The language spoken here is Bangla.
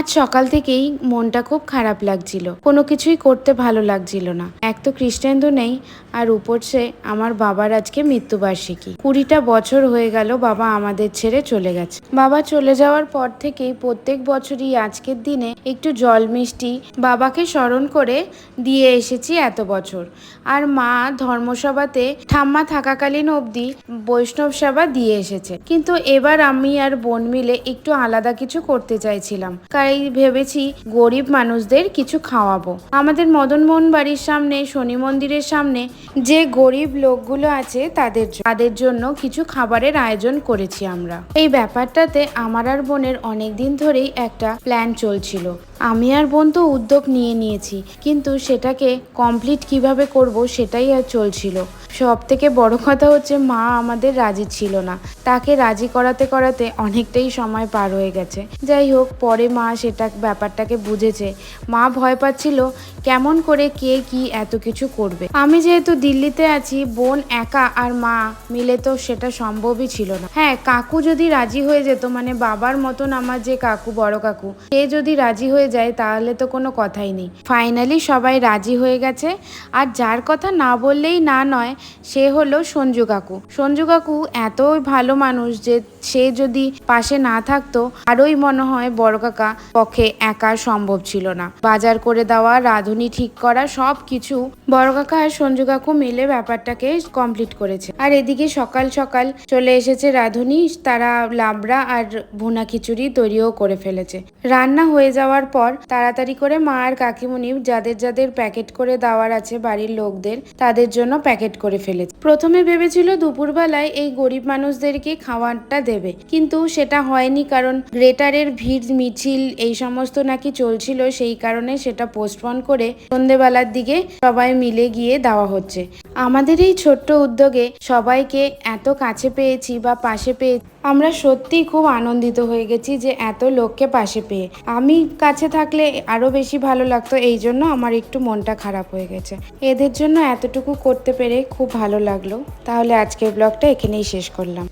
আজ সকাল থেকেই মনটা খুব খারাপ লাগছিল। কোনো কিছুই করতে ভালো লাগছিল না। এক তো খ্রিস্টানদু নেই, আর উপরসে আমার বাবার আজকে মৃত্যুবার্ষিকী। কুড়িটা বছর হয়ে গেল বাবা আমাদের ছেড়ে চলে গেছে। বাবা চলে যাওয়ার পর থেকেই প্রত্যেক বছরই আজকের দিনে একটু জল মিষ্টি বাবাকে স্মরণ করে দিয়ে এসেছি এত বছর। আর মা ধর্মসভাতে ঠাম্মা থাকাকালীন অবধি বৈষ্ণব সেবা দিয়ে এসেছে। কিন্তু এবার আমি আর বোন মিলে একটু আলাদা কিছু করতে চাইছিলাম। তাই ভেবেছি গরিব মানুষদের কিছু খাওয়াবো। আমাদের মদনমোহন বাড়ির সামনে, শনি মন্দিরের সামনে যে গরিব লোকগুলো আছে তাদের তাদের জন্য কিছু খাবারের আয়োজন করেছি আমরা। এই ব্যাপারটাতে আমার আর বোনের অনেক দিন ধরেই একটা প্ল্যান চলছিল। আমি আর বোন তো উদ্যোগ নিয়ে নিয়েছি, কিন্তু সেটাকে কমপ্লিট কীভাবে করব সেটাই আর চলছিল। সব থেকে বড় কথা হচ্ছে মা আমাদের রাজি ছিল না। তাকে রাজি করাতে করাতে অনেকটাই সময় পার হয়ে গেছে। যাই হোক, পরে মা সেটা ব্যাপারটাকে বুঝেছে। মা ভয় পাচ্ছিল কেমন করে কে কি এত কিছু করবে। আমি যেহেতু দিল্লিতে আছি, বোন একা আর মা মিলে তো সেটা সম্ভবই ছিল না। হ্যাঁ কাকু যদি রাজি হয়ে যেত মানে বাবার মতন আমার যে কাকু, বড় কাকু, সে যদি রাজি হয়ে যায় তাহলে তো কোনো কথাই নেই। ফাইনালি সবাই রাজি হয়ে গেছে। আর যার কথা না বললেই না নয়, সে হলো সঞ্জু কাকু। সঞ্জু কাকু এতই ভালো মানুষ যে সে যদি পাশে না থাকতো, আরোই মনে হয় বড় কাকা পক্ষে একা সম্ভব ছিল না। বাজার করে দেওয়া, রাঁধুনি ঠিক করা সব কিছু বড় কাকা আর সঞ্জু কাকু মিলে ব্যাপারটাকে কমপ্লিট করেছে। আর এদিকে সকাল সকাল চলে এসেছে রাঁধুনি, তারা লাবড়া আর ভুনা খিচুড়ি তৈরিও করে ফেলেছে। রান্না হয়ে যাওয়ার পর তাড়াতাড়ি করে মা আর কাকিমুনি যাদের যাদের প্যাকেট করে দেওয়ার আছে বাড়ির লোকদের, তাদের জন্য প্যাকেট করে ফেলেছে। প্রথমে ভেবেছিল দুপুরবেলায় এই গরিব মানুষদেরকে খাবারটা দেবে, কিন্তু সেটা হয়নি কারণ গ্রেটারের ভিড়, মিছিল এই সমস্ত নাকি চলছিল, সেই কারণে সেটা পোস্টপন করে সন্ধেবেলার দিকে সবাই মিলে গিয়ে দেওয়া হচ্ছে। আমাদের এই ছোট্ট উদ্যোগে সবাইকে এত কাছে পেয়েছি বা পাশে পেয়ে আমরা সত্যিই খুব আনন্দিত হয়ে গেছি যে এত লোককে পাশে পেয়ে। আমি কাছে থাকলে আরও বেশি ভালো লাগতো, এই জন্য আমার একটু মনটা খারাপ হয়ে গেছে। এদের জন্য এতটুকু করতে পেরে খুব ভালো লাগল। তাহলে আজকের ব্লগটা এখানেই শেষ করলাম।